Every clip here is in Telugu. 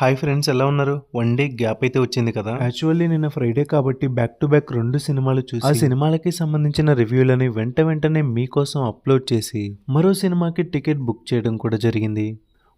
హాయ్ ఫ్రెండ్స్ ఎలా ఉన్నారు? వన్ డే గ్యాప్ అయితే వచ్చింది కదా. యాక్చువల్లీ నిన్న ఫ్రైడే కాబట్టి బ్యాక్ టు బ్యాక్ రెండు సినిమాలు చూసి ఆ సినిమాలకి సంబంధించిన రివ్యూలని వెంట వెంటనే మీకోసం అప్లోడ్ చేసి మరో సినిమాకి టికెట్ బుక్ చేయడం కూడా జరిగింది.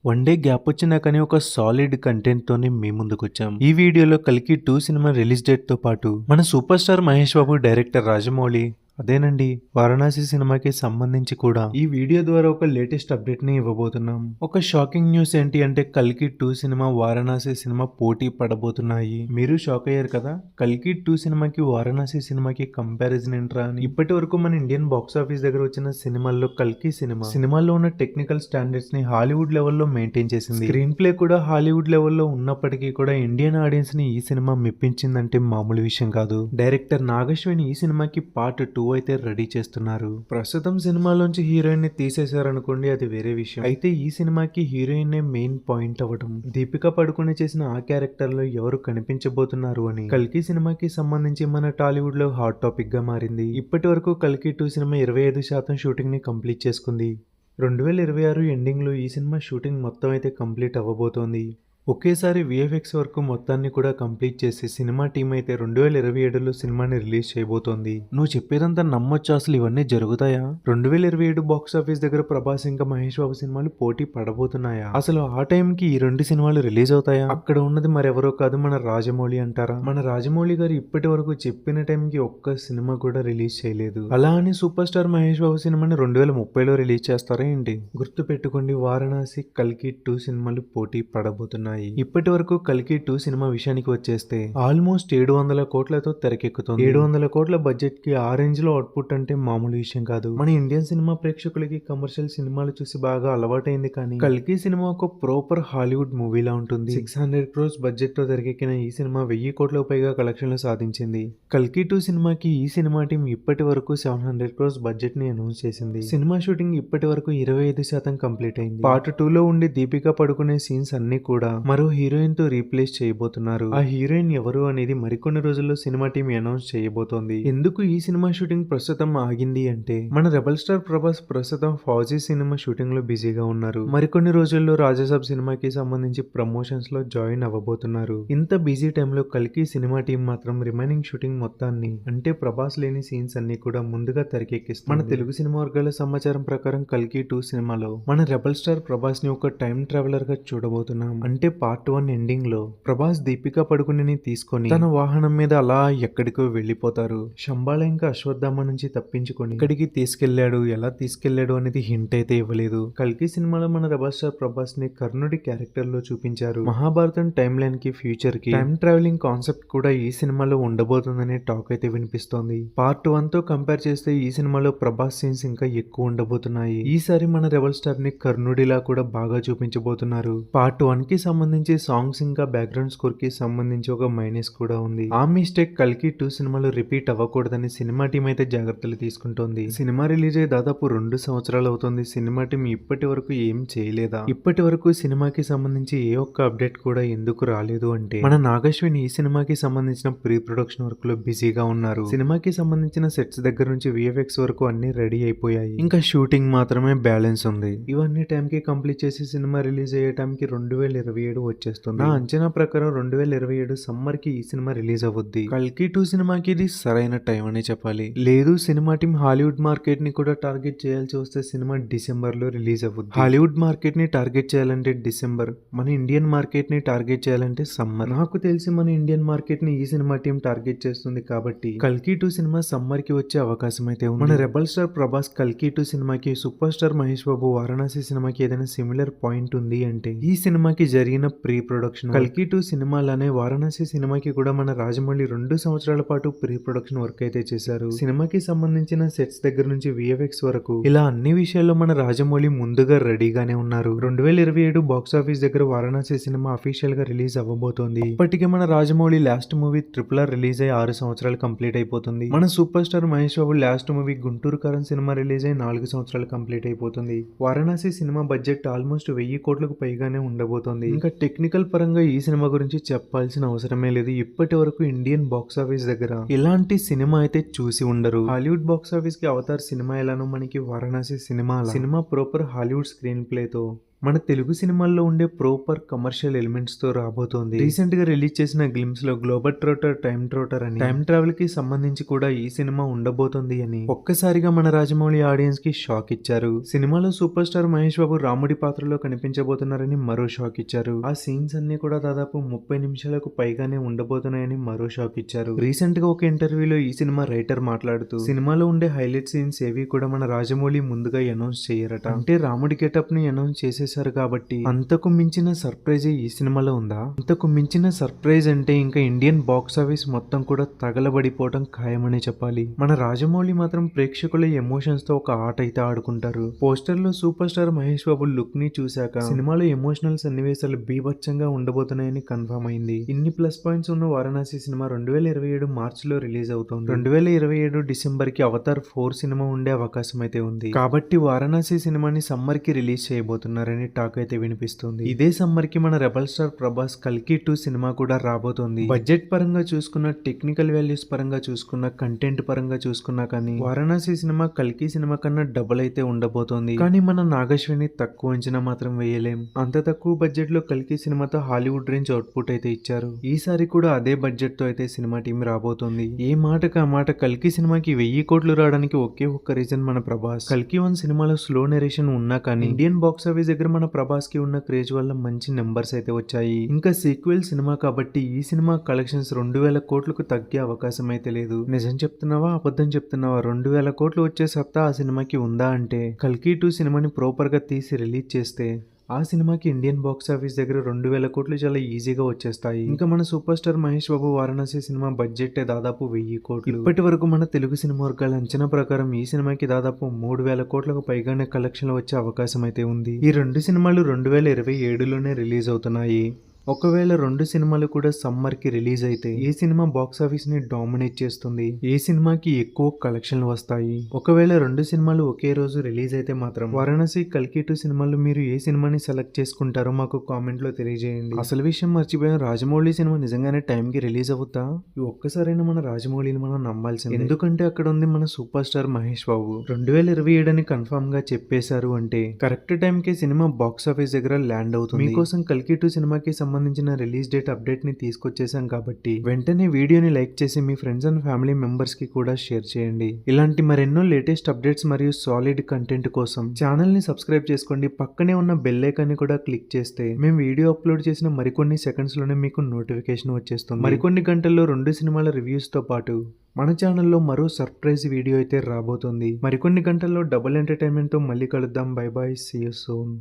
వన్ డే గ్యాప్ వచ్చినా కానీ ఒక సాలిడ్ కంటెంట్ తోనే మీ ముందుకు వచ్చాం. ఈ వీడియోలో కలికి టూ సినిమా రిలీజ్ డేట్తో పాటు మన super star Mahesh Babu director Rajamouli అదేనండి వారణాసి సినిమాకి సంబంధించి కూడా. ఈ వీడియో ద్వారా ఒక లేటెస్ట్ అప్డేట్ని ఇవ్వబోతున్నాం. ఒక షాకింగ్ న్యూస్ ఏంటి అంటే కల్కి టూ సినిమా వారణాసి సినిమా పోటీ పడబోతున్నాయి. మీరు షాక్ అయ్యారు కదా? కల్కి టూ సినిమాకి వారణాసి సినిమాకి కంపారిజన్ ఏంట్రా అని. ఇప్పటి వరకు మన ఇండియన్ బాక్స్ ఆఫీస్ దగ్గర వచ్చిన సినిమాల్లో కల్కి సినిమా. సినిమాల్లో ఉన్న టెక్నికల్ స్టాండర్డ్స్ని హాలీవుడ్ లెవెల్లో మెయింటైన్ చేసింది. స్క్రీన్ ప్లే కూడా హాలీవుడ్ లెవెల్లో ఉన్నప్పటికీ కూడా ఇండియన్ ఆడియన్స్ని ఈ సినిమా మెప్పించిందంటే మామూలు విషయం కాదు. డైరెక్టర్ నాగశ్విని ఈ సినిమాకి పార్ట్ టూ అయితే రెడీ చేస్తున్నారు? ప్రస్తుతం సినిమాలోంచి హీరోయిన్ని తీసేశారనుకోండి అది వేరే విషయం. అయితే ఈ సినిమాకి హీరోయిన్ మెయిన్ పాయింట్ అవ్వడం దీపిక పడుకునే చేసిన ఆ క్యారెక్టర్లో ఎవరు కనిపించబోతున్నారు అని. కల్కి సినిమాకి సంబంధించి మన టాలీవుడ్లో హాట్ టాపిక్గా మారింది. ఇప్పటి వరకు కల్కి టూ సినిమా ఇరవై ఐదు శాతం షూటింగ్ని కంప్లీట్ చేసుకుంది. రెండు వేల ఇరవై ఆరు ఎండింగ్లో ఈ సినిమా షూటింగ్ మొత్తం అయితే కంప్లీట్ అవ్వబోతోంది. ఒకేసారి విఎఫ్ఎక్స్ వర్క్ మొత్తాన్ని కూడా కంప్లీట్ చేసి సినిమా టీం అయితే రెండు వేల ఇరవై ఏడులో సినిమాని రిలీజ్ చేయబోతోంది. నువ్వు చెప్పేదంతా నమ్మొచ్చు? అసలు ఇవన్నీ జరుగుతాయా? రెండు వేల ఇరవై ఏడు బాక్స్ ఆఫీస్ దగ్గర ప్రభాస్ ఇంకా మహేష్ బాబు సినిమాలు పోటీ పడబోతున్నాయా? అసలు ఆ టైంకి ఈ రెండు సినిమాలు రిలీజ్ అవుతాయా? అక్కడ ఉన్నది మరెవరో కాదు మన రాజమౌళి అంటారా? మన రాజమౌళి గారు ఇప్పటి వరకు చెప్పిన టైంకి ఒక్క సినిమా కూడా రిలీజ్ చేయలేదు. అలా అని సూపర్ స్టార్ మహేష్ బాబు సినిమాని రెండు వేల ముప్పైలో రిలీజ్ చేస్తారా ఏంటి? గుర్తు పెట్టుకోండి వారణాసి కల్కి టూ సినిమాలు పోటీ పడబోతున్నాయి. ఇప్పటి వరకు కల్కి టూ సినిమా విషయానికి వచ్చేస్తే ఆల్మోస్ట్ ఏడు వందల కోట్లతో తెరకెక్కుతుంది. ఏడు వందల కోట్ల బడ్జెట్కి ఆ రేంజ్లో అవుట్పుట్ అంటే మామూలు విషయం కాదు. మన ఇండియన్ సినిమా ప్రేక్షకులకి కమర్షియల్ సినిమాలు చూసి బాగా అలవాటైంది కానీ కల్కి సినిమా ఒక ప్రాపర్ హాలీవుడ్ మూవీలా ఉంటుంది. సిక్స్ హండ్రెడ్ క్రోర్స్ బడ్జెట్తో తెరకెక్కిన ఈ సినిమా వెయ్యి కోట్లకు పైగా కలెక్షన్లు సాధించింది. కల్కి టూ సినిమాకి ఈ సినిమా టీం ఇప్పటి వరకు సెవెన్ హండ్రెడ్ క్రోర్స్ బడ్జెట్ని అనౌన్స్ చేసింది. సినిమా షూటింగ్ ఇప్పటి వరకు ఇరవై ఐదు శాతం కంప్లీట్ అయింది. పార్ట్ టూ లో ఉండి దీపిక పడుకునే సీన్స్ అన్ని కూడా మరో హీరోయిన్తో రీప్లేస్ చేయబోతున్నారు. ఆ హీరోయిన్ ఎవరు అనేది మరికొన్ని రోజుల్లో సినిమా టీం అనౌన్స్ చేయబోతోంది. ఎందుకు ఈ సినిమా షూటింగ్ ప్రస్తుతం ఆగింది అంటే మన రెబల్ స్టార్ ప్రభాస్ ప్రస్తుతం ఫౌజీ సినిమా షూటింగ్లో బిజీగా ఉన్నారు. మరికొన్ని రోజుల్లో రాజాసాబ్ సినిమాకి సంబంధించి ప్రమోషన్స్లో జాయిన్ అవ్వబోతున్నారు. ఇంత బిజీ టైంలో కలికి సినిమా టీం మాత్రం రిమైనింగ్ షూటింగ్ మొత్తాన్ని అంటే ప్రభాస్ లేని సీన్స్ అన్ని కూడా ముందుగా తెరకెక్కిస్తుంది. మన తెలుగు సినిమా వర్గాల సమాచారం ప్రకారం కల్కి టూ సినిమాలో మన రెబల్ స్టార్ ప్రభాస్ని ఒక టైం ట్రావెలర్గా చూడబోతున్నాం. అంటే పార్ట్ వన్ ఎండింగ్లో ప్రభాస్ దీపిక పడుకుని తీసుకొని తన వాహనం మీద అలా ఎక్కడికో వెళ్ళిపోతారు. శంబాల ఇంకా అశ్వత్థామ నుంచి తప్పించుకొని ఇక్కడికి తీసుకెళ్ళాడు ఎలా తీసుకెళ్ళాడు అనేది హింట్ అయితే ఇవ్వలేదు. కల్కి సినిమాలో మన రెబల్ స్టార్ ప్రభాస్ని కర్ణుడి క్యారెక్టర్లో చూపించారు. మహాభారతం టైం లైన్కి ఫ్యూచర్కి టైం ట్రావెలింగ్ కాన్సెప్ట్ కూడా ఈ సినిమాలో ఉండబోతుందనే టాక్ అయితే వినిపిస్తోంది. పార్ట్ వన్తో కంపేర్ చేస్తే ఈ సినిమాలో ప్రభాస్ సీన్స్ ఇంకా ఎక్కువ ఉండబోతున్నాయి. ఈసారి మన రెబల్ స్టార్ని కర్ణుడిలా కూడా బాగా చూపించబోతున్నారు. పార్ట్ వన్కి సంబంధించి సంబంధించి సాంగ్స్ ఇంకా బ్యాక్గ్రౌండ్ స్కోర్కి సంబంధించి ఒక మైనస్ కూడా ఉంది. ఆ మిస్టేక్ కల్కి టూ సినిమాలు రిపీట్ అవ్వకూడదని సినిమా టీం అయితే జాగ్రత్తలు తీసుకుంటోంది. సినిమా రిలీజ్ అయ్యి దాదాపు రెండు సంవత్సరాలు అవుతుంది. సినిమా టీం ఇప్పటి వరకు ఏం చేయలేదా? ఇప్పటి వరకు సినిమాకి సంబంధించి ఏ ఒక్క అప్డేట్ కూడా ఎందుకు రాలేదు అంటే మన నాగశ్విని ఈ సినిమాకి సంబంధించిన ప్రీ ప్రొడక్షన్ వర్క్లో బిజీగా ఉన్నారు. సినిమాకి సంబంధించిన సెట్స్ దగ్గర నుంచి విఎఫ్ఎక్స్ వరకు అన్ని రెడీ అయిపోయాయి. ఇంకా షూటింగ్ మాత్రమే బ్యాలెన్స్ ఉంది. ఇవన్నీ టైం కి కంప్లీట్ చేసి సినిమా రిలీజ్ అయ్యే టైంకి రెండు వేల ఇరవై ఏడు వచ్చేస్తుంది. నా అంచనా ప్రకారం రెండు వేల ఇరవై ఏడు సమ్మర్కి ఈ సినిమా రిలీజ్ అవుద్ది కల్కి టూ సినిమాకి ఇది సరైన టైం అనే చెప్పాలి. లేదు సినిమా టీం హాలీవుడ్ మార్కెట్ని కూడా టార్గెట్ చేయాల్సి వస్తే సినిమా డిసెంబర్లో రిలీజ్ అవుద్ది హాలీవుడ్ మార్కెట్ని టార్గెట్ చేయాలంటే డిసెంబర్ మన ఇండియన్ మార్కెట్ని టార్గెట్ చేయాలంటే సమ్మర్. నాకు తెలిసి మన ఇండియన్ మార్కెట్ని ఈ సినిమా టీం టార్గెట్ చేస్తుంది కాబట్టి కల్కి టూ సినిమా సమ్మర్కి వచ్చే అవకాశం అయితే ఉంది. మన రెబల్ స్టార్ ప్రభాస్ కల్కి టూ సినిమాకి సూపర్ స్టార్ మహేష్ బాబు వారణాసి సినిమాకి ఏదైనా సిమిలర్ పాయింట్ ఉంది అంటే ఈ సినిమాకి జరిగిన ప్రీ ప్రొడక్షన్ కల్కి టూ సినిమాలనే వారణాసి సినిమాకి కూడా మన రాజమౌళి రెండు సంవత్సరాల పాటు ప్రీ ప్రొడక్షన్ వర్క్ అయితే చేశారు. సినిమాకి సంబంధించిన సెట్స్ దగ్గర నుంచి విఎఫ్ఎక్స్ వరకు ఇలా అన్ని విషయాల్లో మన రాజమౌళి ముందుగా రెడీగానే ఉన్నారు. రెండు వేల ఇరవై ఏడు బాక్స్ ఆఫీస్ దగ్గర వారణాసి సినిమా అఫీషియల్గా రిలీజ్ అవ్వబోతోంది. ఇప్పటికే మన Rajamouli last movie triple R release అయ్యి ఆరు సంవత్సరాలు కంప్లీట్ అయిపోతుంది. మన super star Mahesh Babu last movie Guntur Kaaram cinema release అయ్యి నాలుగు సంవత్సరాలు కంప్లీట్ అయిపోతుంది. వారణాసి సినిమా బడ్జెట్ ఆల్మోస్ట్ వెయ్యి కోట్లకు పైగానే ఉండబోతోంది. ఇంకా టెక్నికల్ పరంగా ఈ సినిమా గురించి చెప్పాల్సిన అవసరమే లేదు. ఇప్పటి వరకు ఇండియన్ బాక్స్ ఆఫీస్ దగ్గర ఇలాంటి సినిమా అయితే చూసి ఉండరు. హాలీవుడ్ బాక్స్ ఆఫీస్కి అవతార్ సినిమా ఎలానో మనకి Varanasi cinema cinema proper Hollywood screen play తో. మన తెలుగు సినిమాల్లో ఉండే ప్రోపర్ కమర్షియల్ ఎలిమెంట్స్తో రాబోతోంది. రీసెంట్గా రిలీజ్ చేసిన గ్లిమ్స్లో గ్లోబల్ ట్రోటర్ టైమ్ ట్రోటర్ అని టైం ట్రావెల్కి సంబంధించి కూడా ఈ సినిమా ఉండబోతోంది అని ఒక్కసారిగా మన రాజమౌళి ఆడియన్స్కి షాక్ ఇచ్చారు. సినిమాలో సూపర్ స్టార్ మహేష్ బాబు రాముడి పాత్రలో కనిపించబోతున్నారని మరో షాక్ ఇచ్చారు. ఆ సీన్స్ అన్ని కూడా దాదాపు ముప్పై నిమిషాలకు పైగానే ఉండబోతున్నాయని మరో షాక్ ఇచ్చారు. రీసెంట్గా ఒక ఇంటర్వ్యూలో ఈ సినిమా రైటర్ మాట్లాడుతూ సినిమాలో ఉండే హైలైట్ సీన్స్ ఏవి కూడా మన రాజమౌళి ముందుగా అనౌన్స్ చేయరట. అంటే రాముడి గెటప్ని అనౌన్స్ చేశారు కాబట్టి అంతకు మించిన సర్ప్రైజ్ ఈ సినిమాలో ఉందా? అంతకు మించిన సర్ప్రైజ్ అంటే ఇంకా ఇండియన్ బాక్స్ ఆఫీస్ మొత్తం కూడా తగలబడిపోవడం ఖాయమనే చెప్పాలి. మన రాజమౌళి మాత్రం ప్రేక్షకుల ఎమోషన్స్తో ఒక ఆట అయితే ఆడుకుంటారు. పోస్టర్లో సూపర్ స్టార్ మహేష్ బాబు లుక్ని చూశాక సినిమాలో ఎమోషనల్ సన్నివేశాలు బీభత్సంగా ఉండబోతున్నాయని కన్ఫర్మ్ అయింది. ఇన్ని ప్లస్ పాయింట్స్ ఉన్న వారణాసి సినిమా రెండు వేల ఇరవై ఏడు మార్చ్లో రిలీజ్ అవుతుంది. రెండు వేల ఇరవై ఏడు డిసెంబర్కి అవతార్ ఫోర్ సినిమా ఉండే అవకాశం అయితే ఉంది. కాబట్టి వారణాసి సినిమాని సమ్మర్కి రిలీజ్ చేయబోతున్నారని టాక్ అయితే వినిపిస్తుంది. ఇదే సమ్మర్కి మన రెబల్ స్టార్ ప్రభాస్ కల్కి టూ సినిమా కూడా రాబోతోంది. బడ్జెట్ పరంగా చూసుకున్న టెక్నికల్ వాల్యూస్ పరంగా చూసుకున్న కంటెంట్ పరంగా చూసుకున్నా కానీ వారణాసి సినిమా కల్కి సినిమా కన్నా డబుల్ అయితే ఉండబోతోంది. కానీ మన నాగశ్విని తక్కువ అంచనా మాత్రం వేయలేం. అంత తక్కువ బడ్జెట్లో కల్కి సినిమాతో హాలీవుడ్ రేంజ్ అవుట్పుట్ అయితే ఇచ్చారు. ఈసారి కూడా అదే బడ్జెట్తో అయితే సినిమా టీం రాబోతోంది. ఏ మాటకు ఆ మాట కల్కి సినిమాకి వెయ్యి కోట్లు రావడానికి ఒకే ఒక్క రీజన్ మన ప్రభాస్. కల్కి వన్ సినిమాలో స్లో నెరేషన్ ఉన్నా కానీ ఇండియన్ బాక్స్ ఆఫీస్ దగ్గర మన ప్రభాస్కి ఉన్న క్రేజ్ వల్ల మంచి నెంబర్స్ అయితే వచ్చాయి. ఇంకా సీక్వెల్ సినిమా కాబట్టి ఈ సినిమా కలెక్షన్స్ రెండు వేల కోట్లకు తగ్గే అవకాశం అయితే లేదు. నిజం చెప్తున్నావా? అబద్ధం చెప్తున్నావా? రెండు వేల కోట్లు వచ్చే సత్తా ఆ సినిమాకి ఉందా అంటే కల్కి టూ సినిమాని ప్రాపర్గా తీసి రిలీజ్ చేస్తే ఆ సినిమాకి ఇండియన్ బాక్స్ ఆఫీస్ దగ్గర రెండు వేల కోట్లు చాలా ఈజీగా వచ్చేస్తాయి. ఇంకా మన super star Mahesh Babu Varanasi cinema budget దాదాపు వెయ్యి కోట్లు. ఇప్పటి వరకు మన తెలుగు సినిమా వర్గాల అంచనా ప్రకారం ఈ సినిమాకి దాదాపు మూడు వేల కోట్లకు పైగానే కలెక్షన్లు వచ్చే అవకాశం అయితే ఉంది. ఈ రెండు సినిమాలు రెండు వేల ఇరవై ఏడులోనే రిలీజ్ అవుతున్నాయి. ఒకవేళ రెండు సినిమాలు కూడా సమ్మర్కి రిలీజ్ అయితే ఏ సినిమా బాక్స్ని డామినేట్ చేస్తుంది? ఏ సినిమాకి ఎక్కువ కలెక్షన్లు వస్తాయి? ఒకవేళ రెండు సినిమాలు ఒకే రోజు రిలీజ్ అయితే మాత్రం వారణాసి కల్కి సినిమాలు మీరు ఏ సినిమాని సెలెక్ట్ చేసుకుంటారో మాకు కామెంట్లో తెలియజేయండి. అసలు విషయం మర్చిపోయిన రాజమౌళి సినిమా నిజంగానే టైం కి రిలీజ్ అవుతా ఈ ఒక్కసారైనా మన రాజమౌళిని మనం నమ్మాల్సింది. ఎందుకంటే అక్కడ ఉంది మన సూపర్ స్టార్ మహేష్ బాబు. రెండు వేల ఇరవై ఏడని కన్ఫర్మ్గా చెప్పేశారు అంటే కరెక్ట్ టైం కి సినిమా బాక్స్ ఆఫీస్ దగ్గర ల్యాండ్ అవుతుంది. మీకోసం కల్కి టూ సినిమాకి సంబంధించిన రిలీజ్ డేట్ అప్డేట్ని తీసుకొచ్చేసాం కాబట్టి వెంటనే వీడియోని లైక్ చేసి మీ ఫ్రెండ్స్ అండ్ ఫ్యామిలీ మెంబర్స్కి కూడా షేర్ చేయండి. ఇలాంటి మరెన్నో లేటెస్ట్ అప్డేట్స్ మరియు సాలిడ్ కంటెంట్ కోసం ఛానల్ని సబ్స్క్రైబ్ చేసుకోండి. పక్కనే ఉన్న బెల్ ఐకాన్ని కూడా క్లిక్ చేస్తే మేము వీడియో అప్లోడ్ చేసిన మరికొన్ని సెకండ్స్లోనే మీకు నోటిఫికేషన్ వచ్చేస్తుంది. మరికొన్ని గంటల్లో రెండు సినిమాల రివ్యూస్తో పాటు మన ఛానల్లో మరో సర్ప్రైజ్ వీడియో అయితే రాబోతుంది. మరికొన్ని గంటల్లో డబుల్ ఎంటర్టైన్మెంట్తో మళ్ళీ కలుద్దాం. Bye bye see you soon